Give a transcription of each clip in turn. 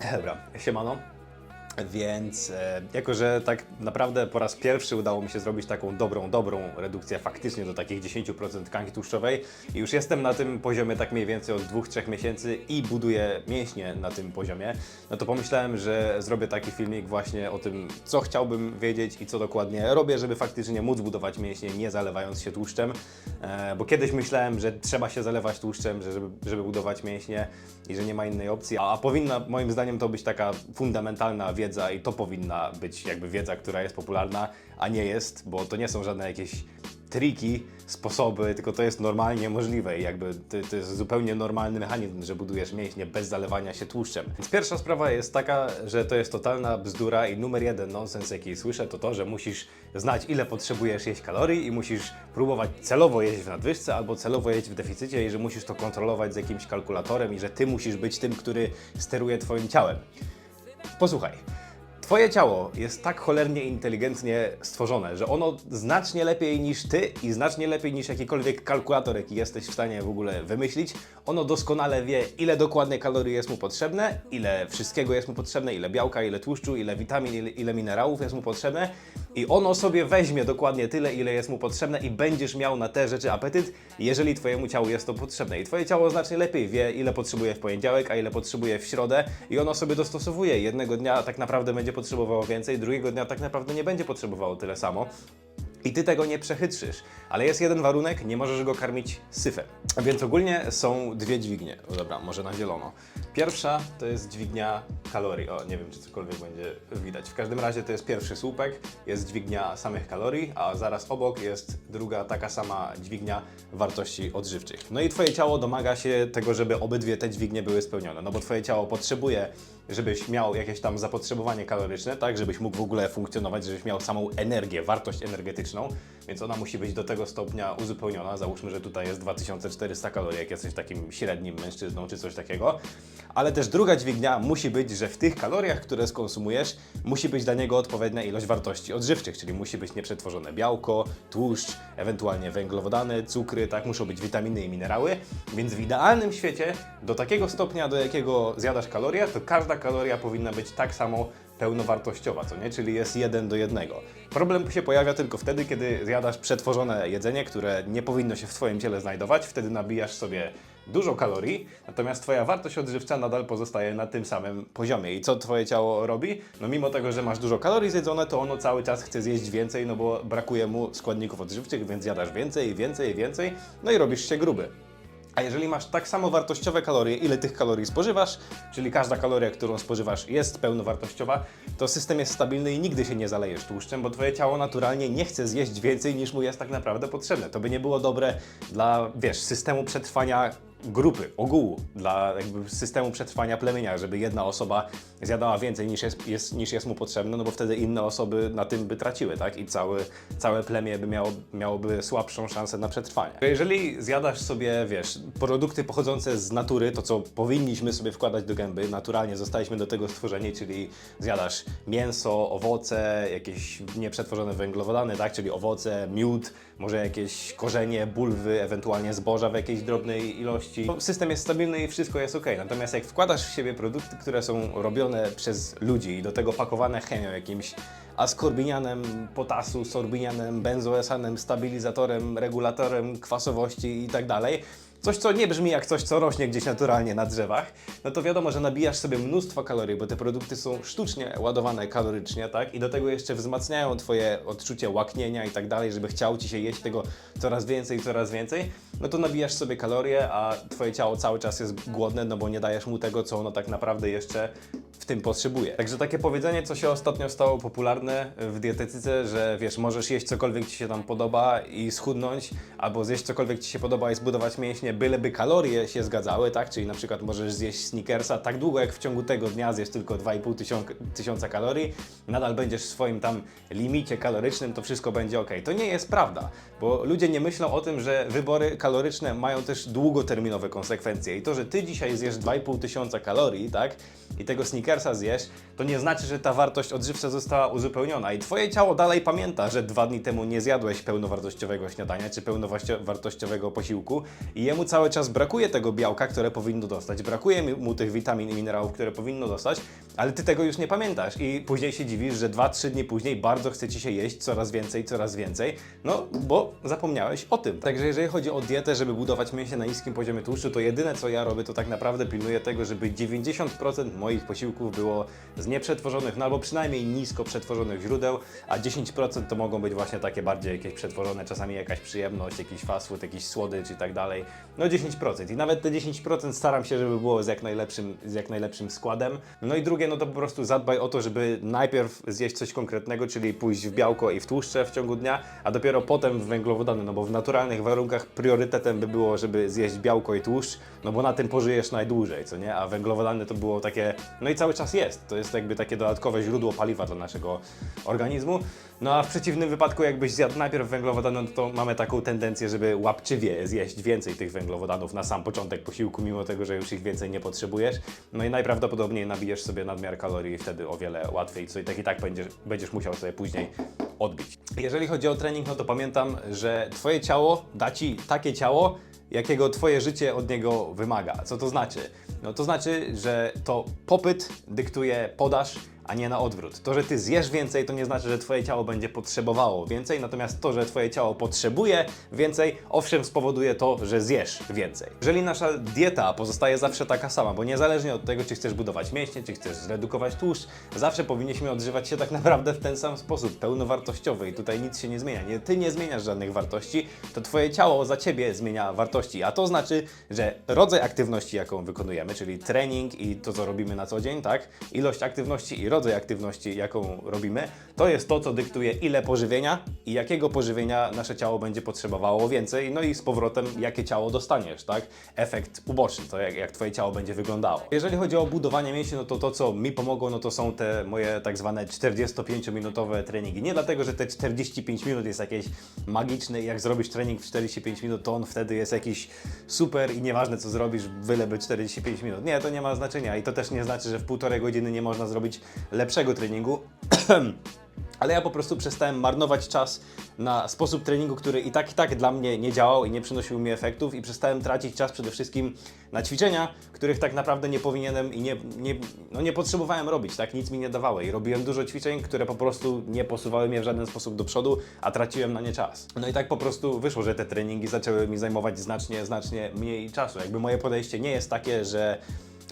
Dobra, siemano. Więc e, jako, że tak naprawdę po raz pierwszy udało mi się zrobić taką dobrą, dobrą redukcję faktycznie do takich 10% tkanki tłuszczowej i już jestem na tym poziomie tak mniej więcej od 2-3 miesięcy i buduję mięśnie na tym poziomie, no to pomyślałem, że zrobię taki filmik właśnie o tym, co chciałbym wiedzieć i co dokładnie robię, żeby faktycznie móc budować mięśnie, nie zalewając się tłuszczem, e, bo kiedyś myślałem, że trzeba się zalewać tłuszczem, że żeby, żeby budować mięśnie i że nie ma innej opcji, a, a powinna moim zdaniem to być taka fundamentalna wiedza i to powinna być jakby wiedza, która jest popularna, a nie jest, bo to nie są żadne jakieś triki, sposoby, tylko to jest normalnie możliwe i jakby to, to jest zupełnie normalny mechanizm, że budujesz mięśnie bez zalewania się tłuszczem. Więc pierwsza sprawa jest taka, że to jest totalna bzdura i numer jeden nonsens, jaki słyszę, to to, że musisz znać, ile potrzebujesz jeść kalorii i musisz próbować celowo jeść w nadwyżce albo celowo jeść w deficycie i że musisz to kontrolować z jakimś kalkulatorem i że ty musisz być tym, który steruje twoim ciałem. Posłuchaj. Twoje ciało jest tak cholernie inteligentnie stworzone, że ono znacznie lepiej niż ty i znacznie lepiej niż jakikolwiek kalkulator, jaki jesteś w stanie w ogóle wymyślić, ono doskonale wie, ile dokładnie kalorii jest mu potrzebne, ile wszystkiego jest mu potrzebne, ile białka, ile tłuszczu, ile witamin, ile, ile minerałów jest mu potrzebne i ono sobie weźmie dokładnie tyle, ile jest mu potrzebne i będziesz miał na te rzeczy apetyt, jeżeli twojemu ciału jest to potrzebne. I twoje ciało znacznie lepiej wie, ile potrzebuje w poniedziałek, a ile potrzebuje w środę i ono sobie dostosowuje. Jednego dnia tak naprawdę będzie potrzebowało więcej, drugiego dnia tak naprawdę nie będzie potrzebowało tyle samo. I ty tego nie przechytrzysz. Ale jest jeden warunek, nie możesz go karmić syfem. Więc ogólnie są dwie dźwignie. Dobra, może na zielono. Pierwsza to jest dźwignia kalorii. O, nie wiem, czy cokolwiek będzie widać. W każdym razie to jest pierwszy słupek, jest dźwignia samych kalorii, a zaraz obok jest druga taka sama dźwignia wartości odżywczych. No i twoje ciało domaga się tego, żeby obydwie te dźwignie były spełnione. No bo twoje ciało potrzebuje, żebyś miał jakieś tam zapotrzebowanie kaloryczne, tak, żebyś mógł w ogóle funkcjonować, żebyś miał samą energię, wartość energetyczną, więc ona musi być do tego stopnia uzupełniona. Załóżmy, że tutaj jest 2400 kalorii, jak jesteś takim średnim mężczyzną czy coś takiego. Ale też druga dźwignia musi być, że w tych kaloriach, które skonsumujesz, musi być dla niego odpowiednia ilość wartości odżywczych, czyli musi być nieprzetworzone białko, tłuszcz, ewentualnie węglowodany, cukry, tak, muszą być witaminy i minerały. Więc w idealnym świecie, do takiego stopnia, do jakiego zjadasz kalorie, to każda kaloria powinna być tak samo pełnowartościowa, co nie? Czyli jest jeden do jednego. Problem się pojawia tylko wtedy, kiedy zjadasz przetworzone jedzenie, które nie powinno się w Twoim ciele znajdować, wtedy nabijasz sobie dużo kalorii, natomiast Twoja wartość odżywcza nadal pozostaje na tym samym poziomie. I co Twoje ciało robi? No mimo tego, że masz dużo kalorii zjedzone, to ono cały czas chce zjeść więcej, no bo brakuje mu składników odżywczych, więc jadasz więcej, więcej, więcej, no i robisz się gruby. A jeżeli masz tak samo wartościowe kalorie, ile tych kalorii spożywasz, czyli każda kaloria, którą spożywasz jest pełnowartościowa, to system jest stabilny i nigdy się nie zalejesz tłuszczem, bo twoje ciało naturalnie nie chce zjeść więcej niż mu jest tak naprawdę potrzebne. To by nie było dobre dla, wiesz, systemu przetrwania grupy, ogółu, dla jakby systemu przetrwania plemienia, żeby jedna osoba zjadała więcej niż jest, jest, niż jest mu potrzebne, no bo wtedy inne osoby na tym by traciły, tak? I cały, całe plemię by miało, miałoby słabszą szansę na przetrwanie. Jeżeli zjadasz sobie, wiesz, produkty pochodzące z natury, to co powinniśmy sobie wkładać do gęby, naturalnie zostaliśmy do tego stworzeni, czyli zjadasz mięso, owoce, jakieś nieprzetworzone węglowodany, tak? Czyli owoce, miód, może jakieś korzenie, bulwy, ewentualnie zboża w jakiejś drobnej ilości. No, System jest stabilny i wszystko jest ok. Natomiast jak wkładasz w siebie produkty, które są robione przez ludzi i do tego pakowane chemią, jakimś askorbinianem potasu, sorbinianem, benzoesanem, stabilizatorem, regulatorem kwasowości i tak dalej, coś, co nie brzmi jak coś, co rośnie gdzieś naturalnie na drzewach, no to wiadomo, że nabijasz sobie mnóstwo kalorii, bo te produkty są sztucznie ładowane kalorycznie, tak? I do tego jeszcze wzmacniają Twoje odczucie łaknienia i tak dalej, żeby chciał Ci się jeść tego coraz więcej, coraz więcej, no to nabijasz sobie kalorie, a Twoje ciało cały czas jest głodne, no bo nie dajesz mu tego, co ono tak naprawdę jeszcze w tym potrzebuje. Także takie powiedzenie, co się ostatnio stało popularne w dietetyce, że wiesz, możesz jeść cokolwiek Ci się tam podoba i schudnąć, albo zjeść cokolwiek Ci się podoba i zbudować mięśnie, byleby kalorie się zgadzały, tak? Czyli na przykład możesz zjeść sneakersa tak długo, jak w ciągu tego dnia zjesz tylko 2,5 tysiąca, kalorii, nadal będziesz w swoim tam limicie kalorycznym, to wszystko będzie ok. To nie jest prawda, bo ludzie nie myślą o tym, że wybory kaloryczne mają też długoterminowe konsekwencje i to, że Ty dzisiaj zjesz 2,5 tysiąca kalorii, tak? I tego sneakersa zjesz, to nie znaczy, że ta wartość odżywcza została uzupełniona i Twoje ciało dalej pamięta, że dwa dni temu nie zjadłeś pełnowartościowego śniadania czy pełnowartościowego posiłku i jemu cały czas brakuje tego białka, które powinno dostać, brakuje mu tych witamin i minerałów, które powinno dostać, ale ty tego już nie pamiętasz i później się dziwisz, że 2-3 dni później bardzo chce ci się jeść coraz więcej, coraz więcej, no bo zapomniałeś o tym. Także jeżeli chodzi o dietę, żeby budować mięśnie na niskim poziomie tłuszczu, to jedyne co ja robię, to tak naprawdę pilnuję tego, żeby 90% moich posiłków było z nieprzetworzonych, no albo przynajmniej nisko przetworzonych źródeł, a 10% to mogą być właśnie takie bardziej jakieś przetworzone, czasami jakaś przyjemność, jakiś fast food, jakiś słodycz i tak dalej. No 10%. I nawet te 10% staram się, żeby było z jak najlepszym, z jak najlepszym składem. No i drugie, no to po prostu zadbaj o to, żeby najpierw zjeść coś konkretnego, czyli pójść w białko i w tłuszcze w ciągu dnia, a dopiero potem w węglowodany, no bo w naturalnych warunkach priorytetem by było, żeby zjeść białko i tłuszcz, no bo na tym pożyjesz najdłużej, co nie? A węglowodany to było takie, no i cały czas jest. To jest jakby takie dodatkowe źródło paliwa dla naszego organizmu. No a w przeciwnym wypadku, jakbyś zjadł najpierw węglowodany, no to mamy taką tendencję, żeby łapczywie zjeść więcej tych węglowodanów na sam początek posiłku, mimo tego, że już ich więcej nie potrzebujesz. No i najprawdopodobniej nabijesz sobie nadmiar kalorii i wtedy o wiele łatwiej, co i tak i tak będziesz, będziesz musiał sobie później odbić. Jeżeli chodzi o trening, no to pamiętam, że Twoje ciało da Ci takie ciało, jakiego Twoje życie od niego wymaga. Co to znaczy? No to znaczy, że to popyt dyktuje podaż, a nie na odwrót. To, że ty zjesz więcej, to nie znaczy, że twoje ciało będzie potrzebowało więcej, natomiast to, że twoje ciało potrzebuje więcej, owszem spowoduje to, że zjesz więcej. Jeżeli nasza dieta pozostaje zawsze taka sama, bo niezależnie od tego, czy chcesz budować mięśnie, czy chcesz zredukować tłuszcz, zawsze powinniśmy odżywać się tak naprawdę w ten sam sposób, pełnowartościowy i tutaj nic się nie zmienia. Nie, ty nie zmieniasz żadnych wartości, to twoje ciało za ciebie zmienia wartości, a to znaczy, że rodzaj aktywności, jaką wykonujemy, czyli trening i to, co robimy na co dzień, tak, ilość aktywności i rodzaj aktywności, jaką robimy, to jest to, co dyktuje ile pożywienia i jakiego pożywienia nasze ciało będzie potrzebowało więcej, no i z powrotem jakie ciało dostaniesz, tak? Efekt uboczny, to jak, jak Twoje ciało będzie wyglądało. Jeżeli chodzi o budowanie mięśni, no to to, co mi pomogło, no to są te moje tak zwane 45-minutowe treningi. Nie dlatego, że te 45 minut jest jakieś magiczne i jak zrobisz trening w 45 minut, to on wtedy jest jakiś super i nieważne co zrobisz, byleby 45 minut. Nie, to nie ma znaczenia i to też nie znaczy, że w półtorej godziny nie można zrobić lepszego treningu. Ale ja po prostu przestałem marnować czas na sposób treningu, który i tak i tak dla mnie nie działał i nie przynosił mi efektów i przestałem tracić czas przede wszystkim na ćwiczenia, których tak naprawdę nie powinienem i nie, nie, no nie potrzebowałem robić, tak? Nic mi nie dawały i robiłem dużo ćwiczeń, które po prostu nie posuwały mnie w żaden sposób do przodu, a traciłem na nie czas. No i tak po prostu wyszło, że te treningi zaczęły mi zajmować znacznie, znacznie mniej czasu. Jakby moje podejście nie jest takie, że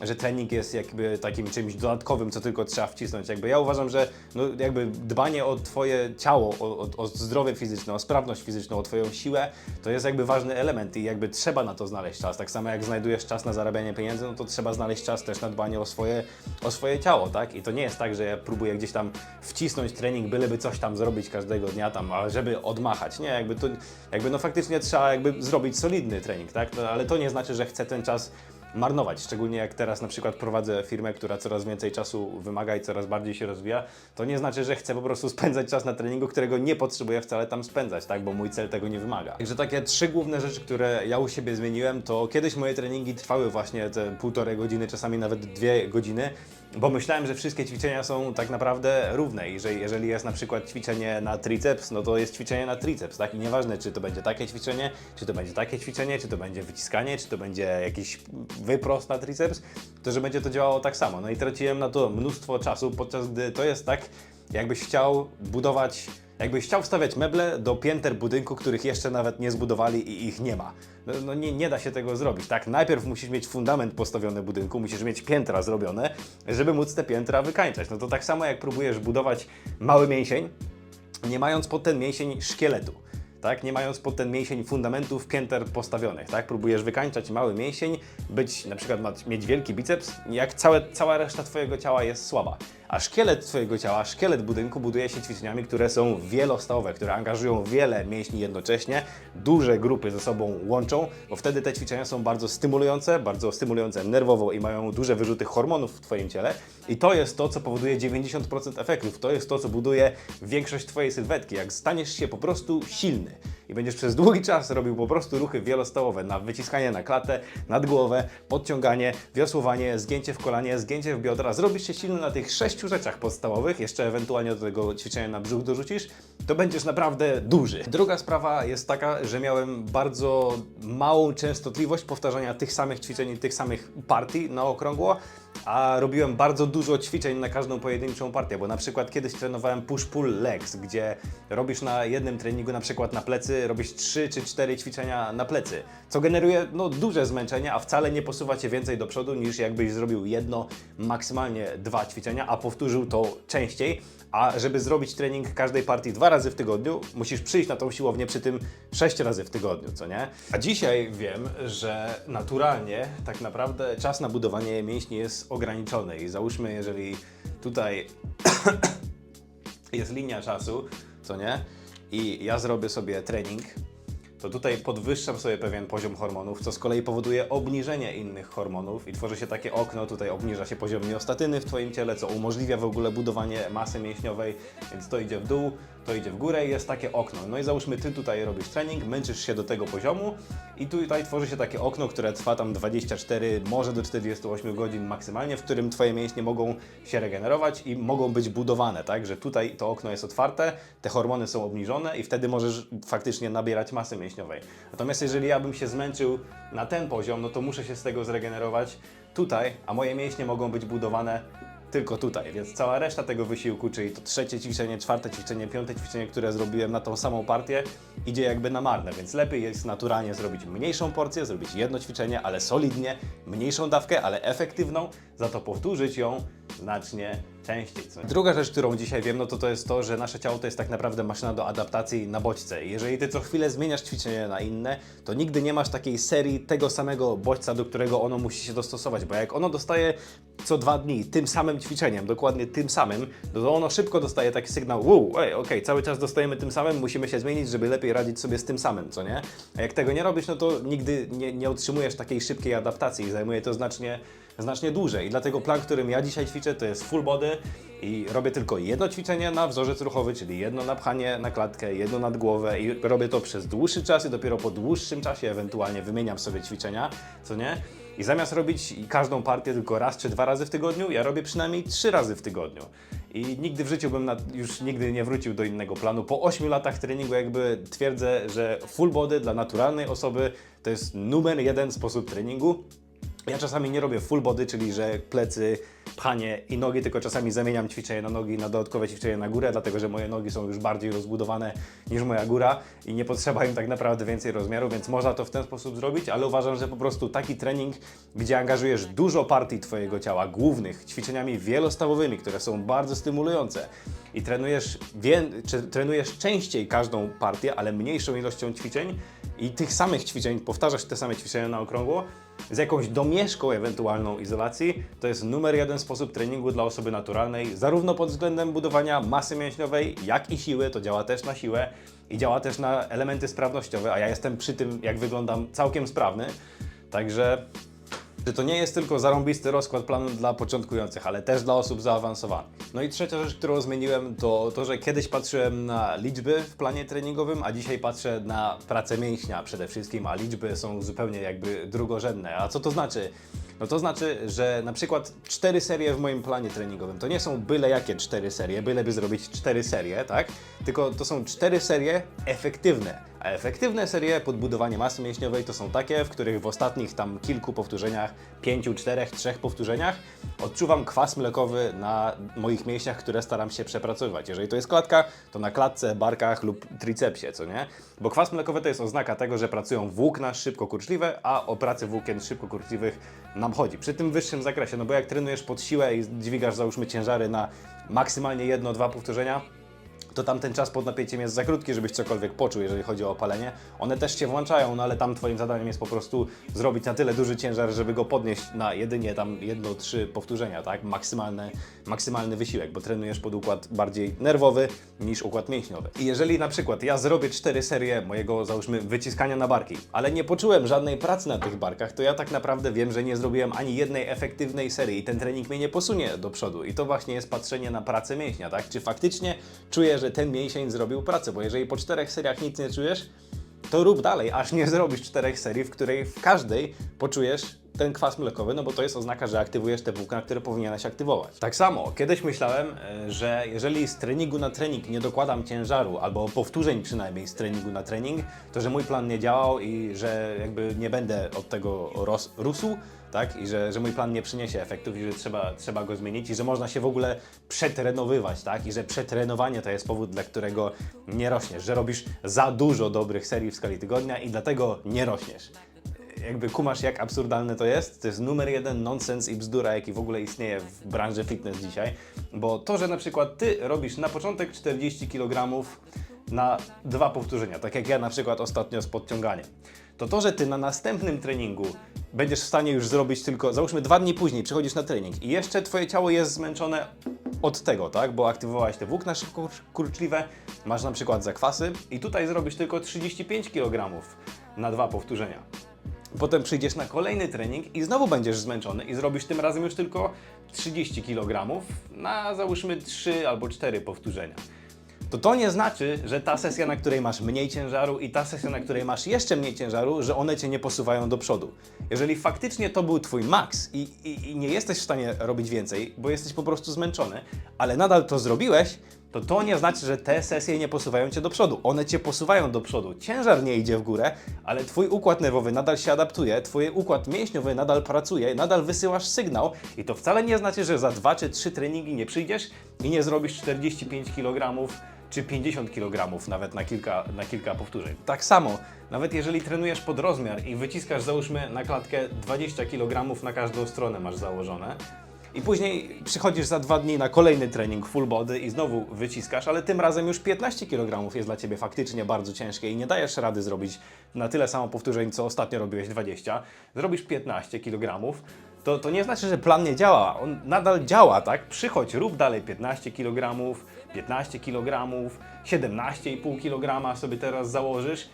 że trening jest jakby takim czymś dodatkowym, co tylko trzeba wcisnąć. Jakby ja uważam, że no jakby dbanie o twoje ciało, o, o, o zdrowie fizyczne, o sprawność fizyczną, o twoją siłę, to jest jakby ważny element i jakby trzeba na to znaleźć czas. Tak samo jak znajdujesz czas na zarabianie pieniędzy, no to trzeba znaleźć czas też na dbanie o swoje, o swoje ciało, tak? I to nie jest tak, że ja próbuję gdzieś tam wcisnąć trening, byleby coś tam zrobić każdego dnia tam, żeby odmachać. Nie, jakby to, jakby no faktycznie trzeba jakby zrobić solidny trening, tak? No, ale to nie znaczy, że chcę ten czas marnować. Szczególnie jak teraz na przykład prowadzę firmę, która coraz więcej czasu wymaga i coraz bardziej się rozwija, to nie znaczy, że chcę po prostu spędzać czas na treningu, którego nie potrzebuję wcale tam spędzać, tak? Bo mój cel tego nie wymaga. Także takie trzy główne rzeczy, które ja u siebie zmieniłem, to kiedyś moje treningi trwały właśnie te półtorej godziny, czasami nawet dwie godziny. Bo myślałem, że wszystkie ćwiczenia są tak naprawdę równe i że jeżeli jest na przykład ćwiczenie na triceps, no to jest ćwiczenie na triceps, tak? I nieważne, czy to będzie takie ćwiczenie, czy to będzie takie ćwiczenie, czy to będzie wyciskanie, czy to będzie jakiś wyprost na triceps, to że będzie to działało tak samo. No i traciłem na to mnóstwo czasu, podczas gdy to jest tak, jakbyś chciał budować Jakbyś chciał wstawiać meble do pięter budynku, których jeszcze nawet nie zbudowali i ich nie ma. No, no nie, nie da się tego zrobić, tak? Najpierw musisz mieć fundament postawiony budynku, musisz mieć piętra zrobione, żeby móc te piętra wykańczać. No to tak samo jak próbujesz budować mały mięsień, nie mając pod ten mięsień szkieletu. Tak, nie mając pod ten mięsień fundamentów pięter postawionych, tak? Próbujesz wykańczać mały mięsień, być na przykład mieć wielki biceps, jak całe, cała reszta Twojego ciała jest słaba. A szkielet Twojego ciała, szkielet budynku buduje się ćwiczeniami, które są wielostawowe, które angażują wiele mięśni jednocześnie, duże grupy ze sobą łączą, bo wtedy te ćwiczenia są bardzo stymulujące, bardzo stymulujące nerwowo i mają duże wyrzuty hormonów w Twoim ciele. I to jest to, co powoduje 90% efektów. To jest to, co buduje większość Twojej sylwetki. Jak staniesz się po prostu silny i będziesz przez długi czas robił po prostu ruchy wielostałowe na wyciskanie na klatę, nad głowę, podciąganie, wiosłowanie, zgięcie w kolanie, zgięcie w biodra, zrobisz się silny na tych sześciu rzeczach podstawowych, jeszcze ewentualnie do tego ćwiczenia na brzuch dorzucisz, to będziesz naprawdę duży. Druga sprawa jest taka, że miałem bardzo małą częstotliwość powtarzania tych samych ćwiczeń i tych samych partii na okrągło, a robiłem bardzo dużo ćwiczeń na każdą pojedynczą partię, bo na przykład kiedyś trenowałem push-pull legs, gdzie robisz na jednym treningu na przykład na plecy, robisz 3 czy 4 ćwiczenia na plecy, co generuje no, duże zmęczenie, a wcale nie posuwa Cię więcej do przodu niż jakbyś zrobił jedno, maksymalnie dwa ćwiczenia, a powtórzył to częściej, a żeby zrobić trening każdej partii dwa razy w tygodniu, musisz przyjść na tą siłownię przy tym sześć razy w tygodniu, co nie? A dzisiaj wiem, że naturalnie tak naprawdę czas na budowanie mięśni jest ograniczony i załóżmy, jeżeli tutaj jest linia czasu, co nie? I ja zrobię sobie trening, to tutaj podwyższam sobie pewien poziom hormonów, co z kolei powoduje obniżenie innych hormonów i tworzy się takie okno, tutaj obniża się poziom miostatyny w Twoim ciele, co umożliwia w ogóle budowanie masy mięśniowej, więc to idzie w dół, to idzie w górę i jest takie okno. No i załóżmy, Ty tutaj robisz trening, męczysz się do tego poziomu i tutaj tworzy się takie okno, które trwa tam 24, może do 48 godzin maksymalnie, w którym Twoje mięśnie mogą się regenerować i mogą być budowane, tak? Że tutaj to okno jest otwarte, te hormony są obniżone i wtedy możesz faktycznie nabierać masy mięśniowej. Natomiast jeżeli ja bym się zmęczył na ten poziom, no to muszę się z tego zregenerować tutaj, a moje mięśnie mogą być budowane tylko tutaj, więc cała reszta tego wysiłku, czyli to trzecie ćwiczenie, czwarte ćwiczenie, piąte ćwiczenie, które zrobiłem na tą samą partię, idzie jakby na marne, więc lepiej jest naturalnie zrobić mniejszą porcję, zrobić jedno ćwiczenie, ale solidnie, mniejszą dawkę, ale efektywną, za to powtórzyć ją znacznie częściej. Co? Druga rzecz, którą dzisiaj wiem, no to to jest to, że nasze ciało to jest tak naprawdę maszyna do adaptacji na bodźce. Jeżeli ty co chwilę zmieniasz ćwiczenie na inne, to nigdy nie masz takiej serii tego samego bodźca, do którego ono musi się dostosować, bo jak ono dostaje co dwa dni tym samym ćwiczeniem, dokładnie tym samym, no to ono szybko dostaje taki sygnał, wow, ej, okej, cały czas dostajemy tym samym, musimy się zmienić, żeby lepiej radzić sobie z tym samym, co nie? A jak tego nie robisz, no to nigdy nie, nie utrzymujesz takiej szybkiej adaptacji i zajmuje to znacznie, znacznie dłużej. I dlatego plan, którym ja dzisiaj ćwiczę, to jest full body i robię tylko jedno ćwiczenie na wzorzec ruchowy, czyli jedno napchanie na klatkę, jedno nad głowę i robię to przez dłuższy czas i dopiero po dłuższym czasie ewentualnie wymieniam sobie ćwiczenia, co nie? I zamiast robić każdą partię tylko raz czy dwa razy w tygodniu, ja robię przynajmniej trzy razy w tygodniu. I nigdy w życiu bym na, już nigdy nie wrócił do innego planu. Po 8 latach treningu jakby twierdzę, że full body dla naturalnej osoby to jest numer jeden sposób treningu. Ja czasami nie robię full body, czyli że plecy, pchanie i nogi, tylko czasami zamieniam ćwiczenie na nogi na dodatkowe ćwiczenie na górę, dlatego że moje nogi są już bardziej rozbudowane niż moja góra i nie potrzeba im tak naprawdę więcej rozmiaru, więc można to w ten sposób zrobić, ale uważam, że po prostu taki trening, gdzie angażujesz dużo partii Twojego ciała, głównych, ćwiczeniami wielostawowymi, które są bardzo stymulujące i trenujesz, wie, trenujesz częściej każdą partię, ale mniejszą ilością ćwiczeń i tych samych ćwiczeń, powtarzasz te same ćwiczenia na okrągło, z jakąś domieszką ewentualną izolacji, to jest numer jeden sposób treningu dla osoby naturalnej, zarówno pod względem budowania masy mięśniowej, jak i siły, to działa też na siłę i działa też na elementy sprawnościowe, a ja jestem przy tym, jak wyglądam, całkiem sprawny, także że to nie jest tylko zarąbisty rozkład planu dla początkujących, ale też dla osób zaawansowanych. No i trzecia rzecz, którą zmieniłem, to to, że kiedyś patrzyłem na liczby w planie treningowym, a dzisiaj patrzę na pracę mięśnia przede wszystkim, a liczby są zupełnie jakby drugorzędne. A co to znaczy? No to znaczy, że na przykład cztery serie w moim planie treningowym to nie są byle jakie cztery serie, byleby zrobić cztery serie, tak? Tylko to są cztery serie efektywne. A efektywne serie podbudowania masy mięśniowej to są takie, w których w ostatnich tam kilku powtórzeniach, pięciu, czterech, trzech powtórzeniach odczuwam kwas mlekowy na moich mięśniach, które staram się przepracowywać. Jeżeli to jest klatka, to na klatce, barkach lub tricepsie, co nie? Bo kwas mlekowy to jest oznaka tego, że pracują włókna szybko kurczliwe, a o pracy włókien szybko kurczliwych nam chodzi. Przy tym wyższym zakresie, no bo jak trenujesz pod siłę i dźwigasz załóżmy ciężary na maksymalnie jedno, dwa powtórzenia, to tam ten czas pod napięciem jest za krótki, żebyś cokolwiek poczuł, jeżeli chodzi o opalenie. One też się włączają, no ale tam Twoim zadaniem jest po prostu zrobić na tyle duży ciężar, żeby go podnieść na jedynie tam jedno, trzy powtórzenia, tak? Maksymalny, maksymalny wysiłek, bo trenujesz pod układ bardziej nerwowy niż układ mięśniowy. I jeżeli na przykład ja zrobię cztery serie mojego, załóżmy, wyciskania na barki, ale nie poczułem żadnej pracy na tych barkach, to ja tak naprawdę wiem, że nie zrobiłem ani jednej efektywnej serii i ten trening mnie nie posunie do przodu. I to właśnie jest patrzenie na pracę mięśnia, tak? Czy faktycznie czuję, że ten mięsień zrobił pracę, bo jeżeli po czterech seriach nic nie czujesz, to rób dalej, aż nie zrobisz czterech serii, w której w każdej poczujesz ten kwas mlekowy, no bo to jest oznaka, że aktywujesz te włókna, które powinieneś aktywować. Tak samo, kiedyś myślałem, e, że jeżeli z treningu na trening nie dokładam ciężaru, albo powtórzeń przynajmniej z treningu na trening, to że mój plan nie działał i że jakby nie będę od tego rósł, tak? I że, że mój plan nie przyniesie efektów i że trzeba, trzeba go zmienić i że można się w ogóle przetrenowywać, tak? I że przetrenowanie to jest powód, dla którego nie rośniesz, że robisz za dużo dobrych serii w skali tygodnia i dlatego nie rośniesz. Jakby kumasz, jak absurdalne to jest, to jest numer jeden nonsens i bzdura, jaki w ogóle istnieje w branży fitness dzisiaj, bo to, że na przykład ty robisz na początek 40 kg na dwa powtórzenia, tak jak ja na przykład ostatnio z podciąganiem, to to, że ty na następnym treningu będziesz w stanie już zrobić tylko, załóżmy dwa dni później przychodzisz na trening i jeszcze twoje ciało jest zmęczone od tego, tak, bo aktywowałeś te włókna szybko kurczliwe, masz na przykład zakwasy i tutaj zrobisz tylko 35 kg na dwa powtórzenia. Potem przyjdziesz na kolejny trening i znowu będziesz zmęczony i zrobisz tym razem już tylko 30 kg na załóżmy 3 albo 4 powtórzenia. To to nie znaczy, że ta sesja, na której masz mniej ciężaru i ta sesja, na której masz jeszcze mniej ciężaru, że one cię nie posuwają do przodu. Jeżeli faktycznie to był twój maks i, i, i nie jesteś w stanie robić więcej, bo jesteś po prostu zmęczony, ale nadal to zrobiłeś, to to nie znaczy, że te sesje nie posuwają cię do przodu. One cię posuwają do przodu. Ciężar nie idzie w górę, ale twój układ nerwowy nadal się adaptuje, twój układ mięśniowy nadal pracuje, nadal wysyłasz sygnał i to wcale nie znaczy, że za dwa czy trzy treningi nie przyjdziesz i nie zrobisz 45 kg czy 50 kg nawet na kilka, na kilka powtórzeń. Tak samo, nawet jeżeli trenujesz pod rozmiar i wyciskasz załóżmy na klatkę 20 kg na każdą stronę masz założone, i później przychodzisz za dwa dni na kolejny trening full body i znowu wyciskasz, ale tym razem już 15 kg jest dla Ciebie faktycznie bardzo ciężkie i nie dajesz rady zrobić na tyle samo powtórzeń, co ostatnio robiłeś 20. Zrobisz 15 kg, to, to nie znaczy, że plan nie działa. On nadal działa, tak? Przychodź, rób dalej 15 kg, 15 kg, 17,5 kg sobie teraz założysz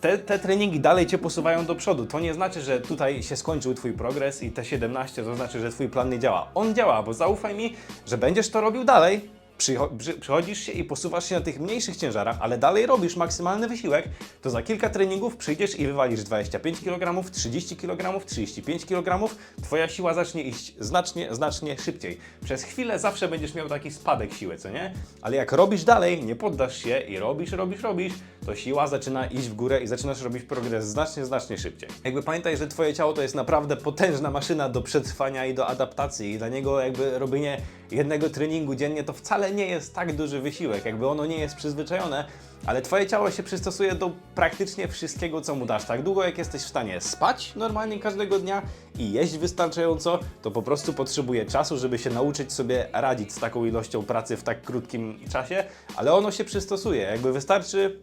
te, te treningi dalej Cię posuwają do przodu. To nie znaczy, że tutaj się skończył Twój progres i te 17 to znaczy, że Twój plan nie działa. On działa, bo zaufaj mi, że będziesz to robił dalej. Przycho- przy- Przychodzisz się i posuwasz się na tych mniejszych ciężarach, ale dalej robisz maksymalny wysiłek, to za kilka treningów przyjdziesz i wywalisz 25 kg, 30 kg, 35 kg. Twoja siła zacznie iść znacznie, znacznie szybciej. Przez chwilę zawsze będziesz miał taki spadek siły, co nie? Ale jak robisz dalej, nie poddasz się i robisz, robisz, robisz, to siła zaczyna iść w górę i zaczynasz robić progres znacznie, znacznie szybciej. Jakby pamiętaj, że twoje ciało to jest naprawdę potężna maszyna do przetrwania i do adaptacji i dla niego jakby robienie jednego treningu dziennie to wcale nie jest tak duży wysiłek, jakby ono nie jest przyzwyczajone, ale twoje ciało się przystosuje do praktycznie wszystkiego, co mu dasz. Tak długo jak jesteś w stanie spać normalnie każdego dnia i jeść wystarczająco, to po prostu potrzebuje czasu, żeby się nauczyć sobie radzić z taką ilością pracy w tak krótkim czasie, ale ono się przystosuje. Jakby wystarczy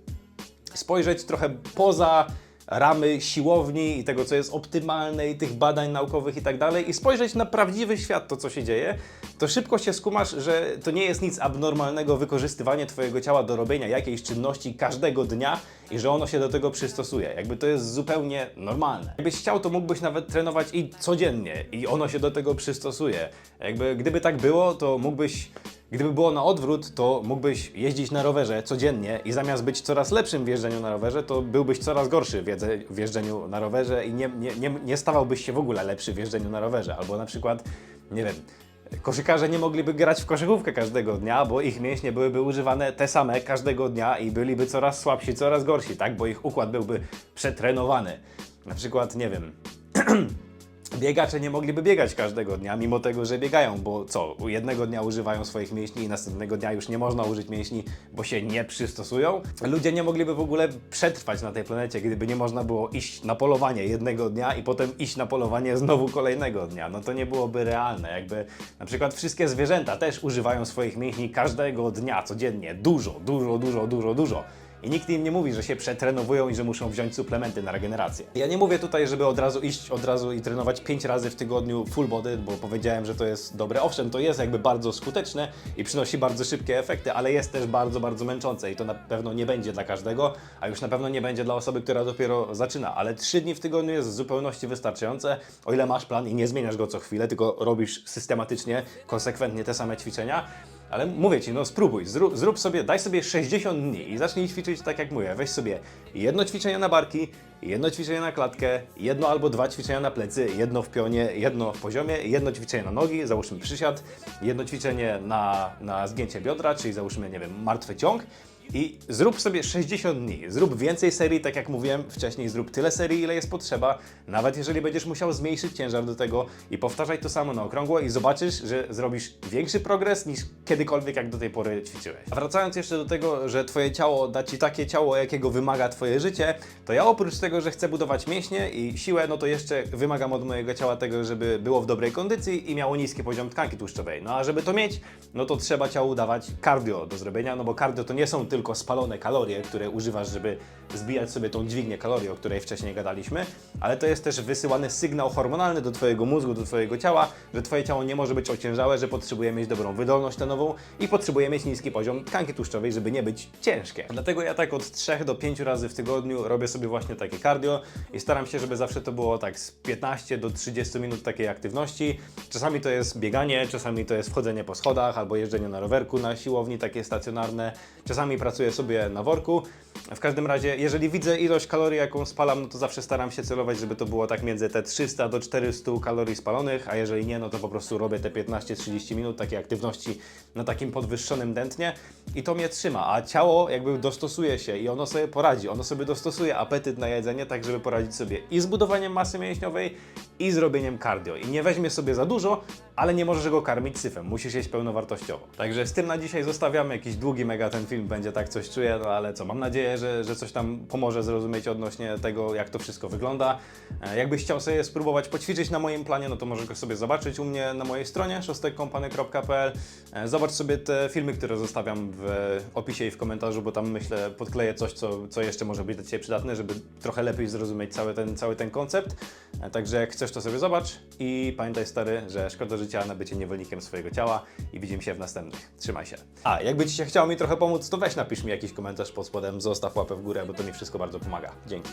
spojrzeć trochę poza ramy siłowni i tego, co jest optymalne i tych badań naukowych i tak dalej i spojrzeć na prawdziwy świat, to co się dzieje, to szybko się skumasz, że to nie jest nic abnormalnego wykorzystywanie Twojego ciała do robienia jakiejś czynności każdego dnia i że ono się do tego przystosuje. Jakby to jest zupełnie normalne. Jakbyś chciał, to mógłbyś nawet trenować i codziennie i ono się do tego przystosuje. Jakby gdyby tak było, to mógłbyś Gdyby było na odwrót, to mógłbyś jeździć na rowerze codziennie i zamiast być coraz lepszym w jeżdżeniu na rowerze, to byłbyś coraz gorszy w jeżdżeniu na rowerze i nie, nie, nie, nie stawałbyś się w ogóle lepszy w jeżdżeniu na rowerze. Albo na przykład, nie wiem, koszykarze nie mogliby grać w koszykówkę każdego dnia, bo ich mięśnie byłyby używane te same każdego dnia i byliby coraz słabsi, coraz gorsi, tak? Bo ich układ byłby przetrenowany. Na przykład, nie wiem, Biegacze nie mogliby biegać każdego dnia, mimo tego, że biegają, bo co, jednego dnia używają swoich mięśni i następnego dnia już nie można użyć mięśni, bo się nie przystosują. Ludzie nie mogliby w ogóle przetrwać na tej planecie, gdyby nie można było iść na polowanie jednego dnia i potem iść na polowanie znowu kolejnego dnia. No to nie byłoby realne. Jakby na przykład wszystkie zwierzęta też używają swoich mięśni każdego dnia, codziennie. Dużo, dużo, dużo, dużo, dużo. I nikt im nie mówi, że się przetrenowują i że muszą wziąć suplementy na regenerację. Ja nie mówię tutaj, żeby od razu iść od razu i trenować 5 razy w tygodniu full body, bo powiedziałem, że to jest dobre. Owszem, to jest jakby bardzo skuteczne i przynosi bardzo szybkie efekty, ale jest też bardzo, bardzo męczące i to na pewno nie będzie dla każdego, a już na pewno nie będzie dla osoby, która dopiero zaczyna. Ale 3 dni w tygodniu jest w zupełności wystarczające, o ile masz plan i nie zmieniasz go co chwilę, tylko robisz systematycznie, konsekwentnie te same ćwiczenia ale mówię Ci, no spróbuj, zrób, zrób sobie, daj sobie 60 dni i zacznij ćwiczyć tak jak mówię. Weź sobie jedno ćwiczenie na barki, jedno ćwiczenie na klatkę, jedno albo dwa ćwiczenia na plecy, jedno w pionie, jedno w poziomie, jedno ćwiczenie na nogi, załóżmy przysiad, jedno ćwiczenie na, na zgięcie biodra, czyli załóżmy, nie wiem, martwy ciąg. I zrób sobie 60 dni. Zrób więcej serii, tak jak mówiłem wcześniej, zrób tyle serii, ile jest potrzeba. Nawet jeżeli będziesz musiał zmniejszyć ciężar do tego i powtarzaj to samo na okrągło i zobaczysz, że zrobisz większy progres niż kiedykolwiek jak do tej pory ćwiczyłeś. A wracając jeszcze do tego, że twoje ciało da ci takie ciało, jakiego wymaga twoje życie, to ja oprócz tego, że chcę budować mięśnie i siłę, no to jeszcze wymagam od mojego ciała tego, żeby było w dobrej kondycji i miało niski poziom tkanki tłuszczowej. No a żeby to mieć, no to trzeba ciału dawać cardio do zrobienia, no bo cardio to nie są tylko spalone kalorie, które używasz, żeby zbijać sobie tą dźwignię kalorii, o której wcześniej gadaliśmy, ale to jest też wysyłany sygnał hormonalny do Twojego mózgu, do Twojego ciała, że Twoje ciało nie może być ociężałe, że potrzebuje mieć dobrą wydolność tlenową i potrzebuje mieć niski poziom tkanki tłuszczowej, żeby nie być ciężkie. Dlatego ja tak od 3 do 5 razy w tygodniu robię sobie właśnie takie cardio i staram się, żeby zawsze to było tak z 15 do 30 minut takiej aktywności. Czasami to jest bieganie, czasami to jest wchodzenie po schodach albo jeżdżenie na rowerku na siłowni takie stacjonarne. Czasami pracuję sobie na worku. W każdym razie, jeżeli widzę ilość kalorii, jaką spalam, no to zawsze staram się celować, żeby to było tak między te 300 do 400 kalorii spalonych, a jeżeli nie, no to po prostu robię te 15-30 minut takiej aktywności na takim podwyższonym dętnie i to mnie trzyma, a ciało jakby dostosuje się i ono sobie poradzi, ono sobie dostosuje apetyt na jedzenie, tak żeby poradzić sobie i z budowaniem masy mięśniowej, i z robieniem cardio. I nie weźmie sobie za dużo, ale nie możesz go karmić syfem, musisz jeść pełnowartościowo. Także z tym na dzisiaj zostawiamy, jakiś długi mega ten film będzie, tak coś czuję, no ale co, mam nadzieję, że, że coś tam pomoże zrozumieć odnośnie tego, jak to wszystko wygląda. E, Jakbyś chciał sobie spróbować poćwiczyć na moim planie, no to możesz go sobie zobaczyć u mnie na mojej stronie szostekkompany.pl. E, Zobacz sobie te filmy, które zostawiam w opisie i w komentarzu, bo tam myślę podkleję coś, co, co jeszcze może być dla Ciebie przydatne, żeby trochę lepiej zrozumieć cały ten, cały ten koncept. E, Także jak chcesz, to sobie zobacz i pamiętaj stary, że szkoda życia na bycie niewolnikiem swojego ciała i widzimy się w następnych. Trzymaj się. A, jakby Ci się chciał mi trochę pomóc, to weź napisz mi jakiś komentarz pod spodem, zostaw łapę w górę, bo to mi wszystko bardzo pomaga. Dzięki.